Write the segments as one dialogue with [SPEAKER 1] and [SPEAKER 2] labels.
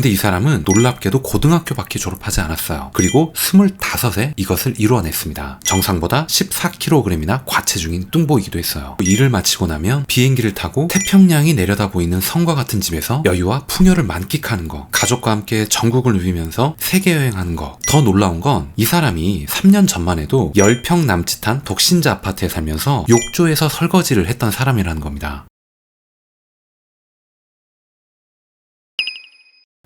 [SPEAKER 1] 근데 이 사람은 놀랍게도 고등학교밖에 졸업하지 않았어요. 그리고 25세 이것을 이루어냈습니다. 정상보다 14kg이나 과체중인 뚱보이기도 했어요. 일을 마치고 나면 비행기를 타고 태평양이 내려다 보이는 성과 같은 집에서 여유와 풍요를 만끽하는 거, 가족과 함께 전국을 누비면서 세계 여행하는 거. 더 놀라운 건 이 사람이 3년 전만 해도 10평 남짓한 독신자 아파트에 살면서 욕조에서 설거지를 했던 사람이라는 겁니다.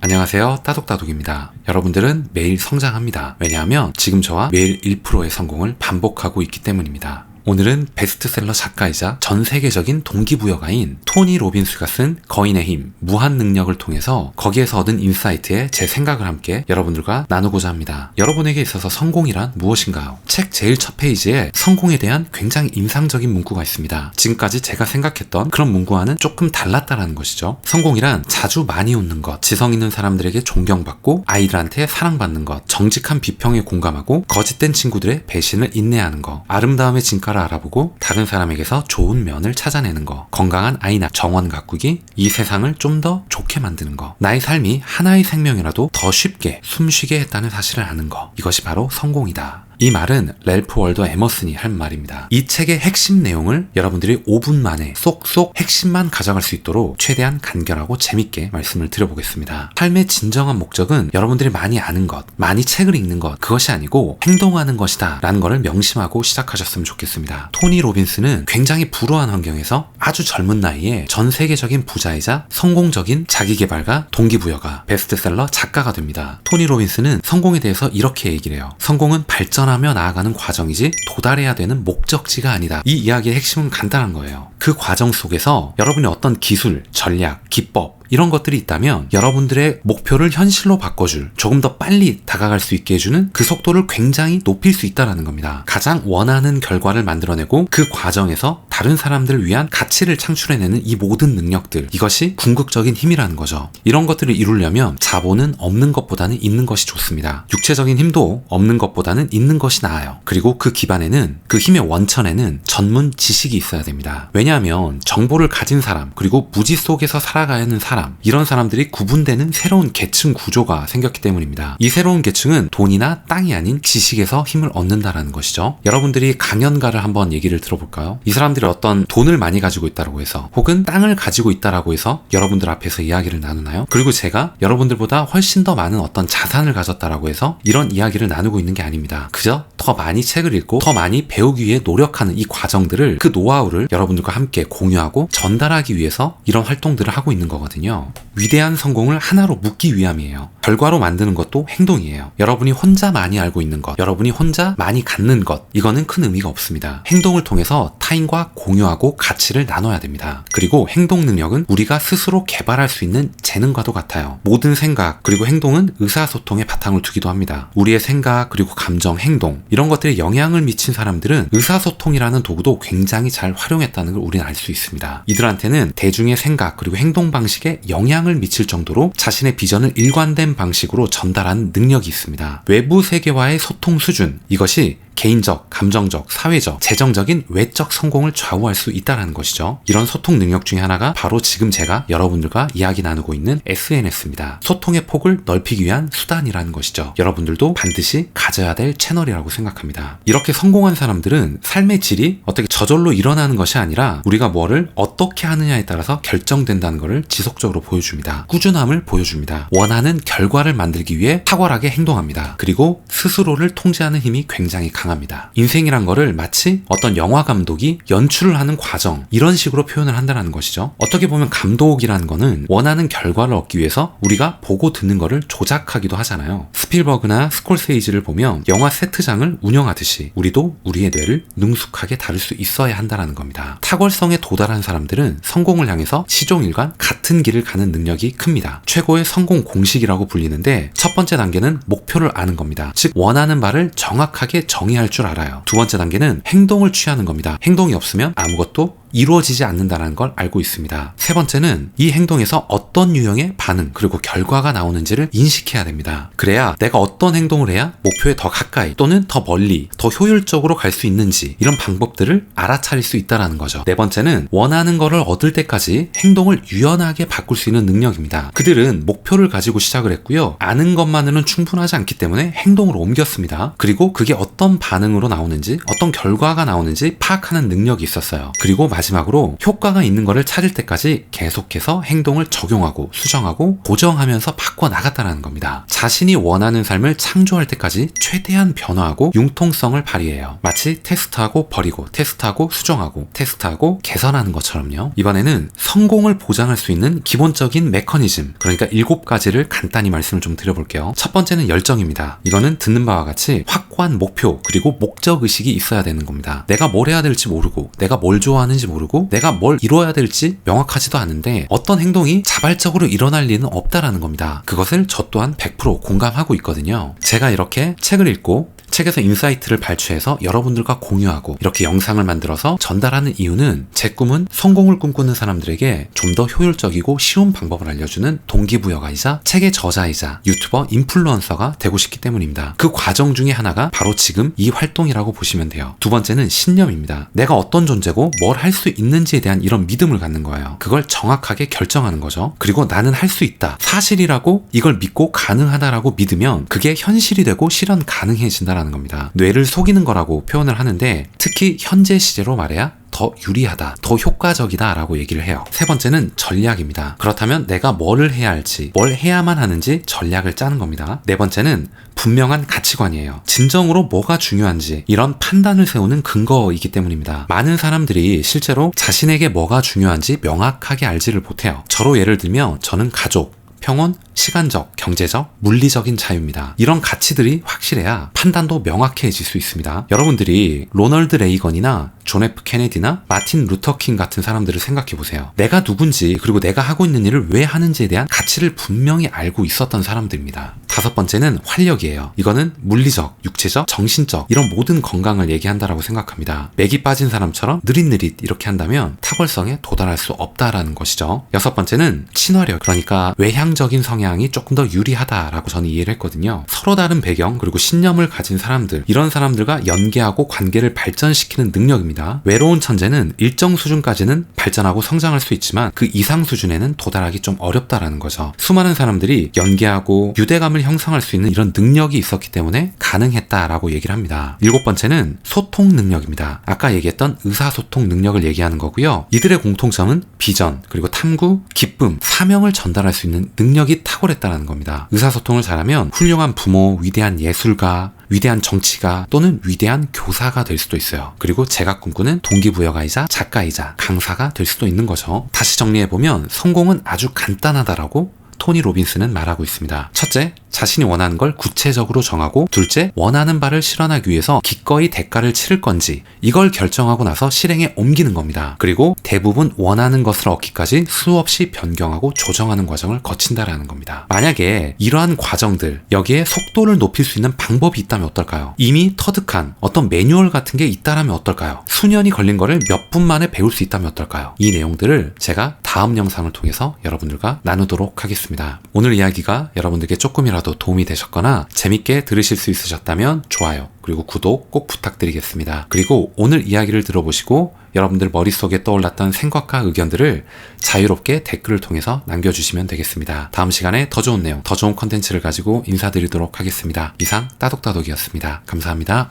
[SPEAKER 1] 안녕하세요. 따독따독입니다. 여러분들은 매일 성장합니다. 왜냐하면 지금 저와 매일 1%의 성공을 반복하고 있기 때문입니다. 오늘은 베스트셀러 작가이자 전 세계적인 동기부여가인 토니 로빈스가 쓴 거인의 힘, 무한 능력을 통해서 거기에서 얻은 인사이트에 제 생각을 함께 여러분들과 나누고자 합니다. 여러분에게 있어서 성공이란 무엇인가요? 책 제일 첫 페이지에 성공에 대한 굉장히 인상적인 문구가 있습니다. 지금까지 제가 생각했던 그런 문구와는 조금 달랐다라는 것이죠. 성공이란 자주 많이 웃는 것, 지성 있는 사람들에게 존경받고 아이들한테 사랑받는 것, 정직한 비평에 공감하고 거짓된 친구들의 배신을 인내하는 것, 아름다움의 진가 효과를 알아보고 다른 사람에게서 좋은 면을 찾아내는 거, 건강한 아이나 정원 가꾸기, 이 세상을 좀 더 좋게 만드는 거, 나의 삶이 하나의 생명이라도 더 쉽게 숨쉬게 했다는 사실을 아는 거, 이것이 바로 성공이다. 이 말은 렐프 월더 에머슨이 한 말입니다. 이 책의 핵심 내용을 여러분들이 5분 만에 쏙쏙 핵심만 가져갈 수 있도록 최대한 간결하고 재밌게 말씀을 드려보겠습니다. 삶의 진정한 목적은 여러분들이 많이 아는 것, 많이 책을 읽는 것, 그것이 아니고 행동하는 것이다 라는 것을 명심하고 시작하셨으면 좋겠습니다. 토니 로빈스는 굉장히 불우한 환경에서 아주 젊은 나이에 전 세계적인 부자이자 성공적인 자기개발과 동기부여가 베스트셀러 작가가 됩니다. 토니 로빈스는 성공에 대해서 이렇게 얘기를 해요. 성공은 발전한 발전하며 나아가는 과정이지 도달해야 되는 목적지가 아니다. 이 이야기의 핵심은 간단한 거예요. 그 과정 속에서 여러분이 어떤 기술, 전략, 기법, 이런 것들이 있다면 여러분들의 목표를 현실로 바꿔줄 조금 더 빨리 다가갈 수 있게 해주는 그 속도를 굉장히 높일 수 있다는 겁니다. 가장 원하는 결과를 만들어내고 그 과정에서 다른 사람들을 위한 가치를 창출해내는 이 모든 능력들 이것이 궁극적인 힘이라는 거죠. 이런 것들을 이루려면 자본은 없는 것보다는 있는 것이 좋습니다. 육체적인 힘도 없는 것보다는 있는 것이 나아요. 그리고 그 기반에는 그 힘의 원천에는 전문 지식이 있어야 됩니다. 왜냐하면 정보를 가진 사람 그리고 무지 속에서 살아가야 하는 사람 사람, 이런 사람들이 구분되는 새로운 계층 구조가 생겼기 때문입니다. 이 새로운 계층은 돈이나 땅이 아닌 지식에서 힘을 얻는다라는 것이죠. 여러분들이 강연가를 한번 얘기를 들어볼까요? 이 사람들이 어떤 돈을 많이 가지고 있다고 해서 혹은 땅을 가지고 있다라고 해서 여러분들 앞에서 이야기를 나누나요? 그리고 제가 여러분들보다 훨씬 더 많은 어떤 자산을 가졌다라고 해서 이런 이야기를 나누고 있는 게 아닙니다. 그저 더 많이 책을 읽고 더 많이 배우기 위해 노력하는 이 과정들을 그 노하우를 여러분들과 함께 공유하고 전달하기 위해서 이런 활동들을 하고 있는 거거든요. 거거든요. 위대한 성공을 하나로 묶기 위함이에요. 결과로 만드는 것도 행동이에요. 여러분이 혼자 많이 알고 있는 것, 여러분이 혼자 많이 갖는 것, 이거는 큰 의미가 없습니다. 행동을 통해서 타인과 공유하고 가치를 나눠야 됩니다. 그리고 행동 능력은 우리가 스스로 개발할 수 있는 재능과도 같아요. 모든 생각, 그리고 행동은 의사소통에 바탕을 두기도 합니다. 우리의 생각, 그리고 감정, 행동, 이런 것들에 영향을 미친 사람들은 의사소통이라는 도구도 굉장히 잘 활용했다는 걸 우리는 알 수 있습니다. 이들한테는 대중의 생각, 그리고 행동 방식에 영향을 미칠 정도로 자신의 비전을 일관된 방식으로 전달하는 능력이 있습니다. 외부 세계와의 소통 수준, 이것이 개인적, 감정적, 사회적, 재정적인 외적 성공을 좌우할 수 있다는 것이죠. 이런 소통 능력 중에 하나가 바로 지금 제가 여러분들과 이야기 나누고 있는 SNS입니다. 소통의 폭을 넓히기 위한 수단이라는 것이죠. 여러분들도 반드시 가져야 될 채널이라고 생각합니다. 이렇게 성공한 사람들은 삶의 질이 어떻게 저절로 일어나는 것이 아니라 우리가 뭐를 어떻게 하느냐에 따라서 결정된다는 것을 지속적으로 보여줍니다. 꾸준함을 보여줍니다. 원하는 결과를 만들기 위해 탁월하게 행동합니다. 그리고 스스로를 통제하는 힘이 굉장히 강합니다. 강합니다. 인생이란 거를 마치 어떤 영화 감독이 연출을 하는 과정 이런 식으로 표현을 한다는 것이죠. 어떻게 보면 감독이라는 거는 원하는 결과를 얻기 위해서 우리가 보고 듣는 거를 조작하기도 하잖아요. 스필버그나 스콜세이지를 보면 영화 세트장을 운영하듯이 우리도 우리의 뇌를 능숙하게 다룰 수 있어야 한다는 겁니다. 탁월성에 도달한 사람들은 성공을 향해서 시종일관 같은 길을 가는 능력이 큽니다. 최고의 성공 공식이라고 불리는데 첫 번째 단계는 목표를 아는 겁니다. 즉 원하는 바를 정확하게 정의 정의할 줄 알아요. 두 번째 단계는 행동을 취하는 겁니다. 행동이 없으면 아무것도 이루어지지 않는다는 걸 알고 있습니다. 세 번째는 이 행동에서 어떤 유형의 반응 그리고 결과가 나오는지를 인식해야 됩니다. 그래야 내가 어떤 행동을 해야 목표에 더 가까이 또는 더 멀리 더 효율적으로 갈 수 있는지 이런 방법들을 알아차릴 수 있다라는 거죠. 네 번째는 원하는 거를 얻을 때까지 행동을 유연하게 바꿀 수 있는 능력입니다. 그들은 목표를 가지고 시작을 했고요. 아는 것만으로는 충분하지 않기 때문에 행동으로 옮겼습니다. 그리고 그게 어떤 반응으로 나오는지 어떤 결과가 나오는지 파악하는 능력이 있었어요. 그리고 마지막 으로 효과가 있는 거를 찾을 때까지 계속해서 행동을 적용하고 수정하고 고정하면서 바꿔 나갔다는 겁니다. 자신이 원하는 삶을 창조할 때까지 최대한 변화하고 융통성을 발휘해요. 마치 테스트하고 버리고 테스트하고 수정하고 테스트하고 개선하는 것처럼요. 이번에는 성공을 보장할 수 있는 기본적인 메커니즘 그러니까 일곱 가지를 간단히 말씀을 좀 드려볼게요. 첫 번째는 열정입니다. 이거는 듣는 바와 같이 확고한 목표 그리고 목적 의식이 있어야 되는 겁니다. 내가 뭘 해야 될지 모르고 내가 뭘 좋아하는지 모르고 내가 뭘 이뤄야 될지 명확하지도 않은데 어떤 행동이 자발적으로 일어날 리는 없다라는 겁니다. 그것을 저 또한 100% 공감하고 있거든요. 제가 이렇게 책을 읽고 책에서 인사이트를 발췌해서 여러분들과 공유하고 이렇게 영상을 만들어서 전달하는 이유는 제 꿈은 성공을 꿈꾸는 사람들에게 좀 더 효율적이고 쉬운 방법을 알려주는 동기부여가이자 책의 저자이자 유튜버 인플루언서가 되고 싶기 때문입니다. 그 과정 중에 하나가 바로 지금 이 활동이라고 보시면 돼요. 두 번째는 신념입니다. 내가 어떤 존재고 뭘 할 수 있는지에 대한 이런 믿음을 갖는 거예요. 그걸 정확하게 결정하는 거죠. 그리고 나는 할 수 있다. 사실이라고 이걸 믿고 가능하다라고 믿으면 그게 현실이 되고 실현 가능해진다 라는 겁니다. 뇌를 속이는 거라고 표현을 하는데 특히 현재 시제로 말해야 더 유리하다, 더 효과적이다 라고 얘기를 해요. 세 번째는 전략입니다. 그렇다면 내가 뭐를 해야 할지, 뭘 해야만 하는지 전략을 짜는 겁니다. 네 번째는 분명한 가치관이에요. 진정으로 뭐가 중요한지 이런 판단을 세우는 근거이기 때문입니다. 많은 사람들이 실제로 자신에게 뭐가 중요한지 명확하게 알지를 못해요. 저로 예를 들면 저는 가족, 평온, 시간적, 경제적, 물리적인 자유입니다. 이런 가치들이 확실해야 판단도 명확해질 수 있습니다. 여러분들이 로널드 레이건이나 존 F 케네디나 마틴 루터킹 같은 사람들을 생각해 보세요. 내가 누군지 그리고 내가 하고 있는 일을 왜 하는지에 대한 가치를 분명히 알고 있었던 사람들입니다. 다섯 번째는 활력이에요. 이거는 물리적, 육체적, 정신적 이런 모든 건강을 얘기한다라고 생각합니다. 맥이 빠진 사람처럼 느릿느릿 이렇게 한다면 탁월성에 도달할 수 없다라는 것이죠. 여섯 번째는 친화력 그러니까 외향적인 성향 이 조금 더 유리하다라고 저는 이해를 했거든요. 서로 다른 배경 그리고 신념을 가진 사람들 이런 사람들과 연계하고 관계를 발전시키는 능력입니다. 외로운 천재는 일정 수준까지는 발전하고 성장할 수 있지만 그 이상 수준에는 도달하기 좀 어렵다라는 거죠. 수많은 사람들이 연계하고 유대감을 형성할 수 있는 이런 능력이 있었기 때문에 가능했다라고 얘기를 합니다. 일곱 번째는 소통 능력입니다. 아까 얘기했던 의사소통 능력을 얘기하는 거고요. 이들의 공통점은 비전, 그리고 탐구, 기쁨, 사명을 전달할 수 있는 능력이 탁월했다는 겁니다. 의사소통을 잘하면 훌륭한 부모, 위대한 예술가, 위대한 정치가 또는 위대한 교사가 될 수도 있어요. 그리고 제가 꿈꾸는 동기부여가이자 작가이자 강사가 될 수도 있는 거죠. 다시 정리해보면 성공은 아주 간단하다라고 토니 로빈스는 말하고 있습니다. 첫째, 자신이 원하는 걸 구체적으로 정하고 둘째, 원하는 바를 실현하기 위해서 기꺼이 대가를 치를 건지 이걸 결정하고 나서 실행에 옮기는 겁니다. 그리고 대부분 원하는 것을 얻기까지 수없이 변경하고 조정하는 과정을 거친다라는 겁니다. 만약에 이러한 과정들 여기에 속도를 높일 수 있는 방법이 있다면 어떨까요? 이미 터득한 어떤 매뉴얼 같은 게 있다라면 어떨까요? 수년이 걸린 거를 몇 분 만에 배울 수 있다면 어떨까요? 이 내용들을 제가 다음 영상을 통해서 여러분들과 나누도록 하겠 습니다. 오늘 이야기가 여러분들께 조금이라도 도움이 되셨거나 재밌게 들으실 수 있으셨다면 좋아요, 그리고 구독 꼭 부탁드리겠습니다. 그리고 오늘 이야기를 들어보시고 여러분들 머릿속에 떠올랐던 생각과 의견들을 자유롭게 댓글을 통해서 남겨주시면 되겠습니다. 다음 시간에 더 좋은 내용, 더 좋은 컨텐츠를 가지고 인사드리도록 하겠습니다. 이상 따독따독이었습니다. 감사합니다.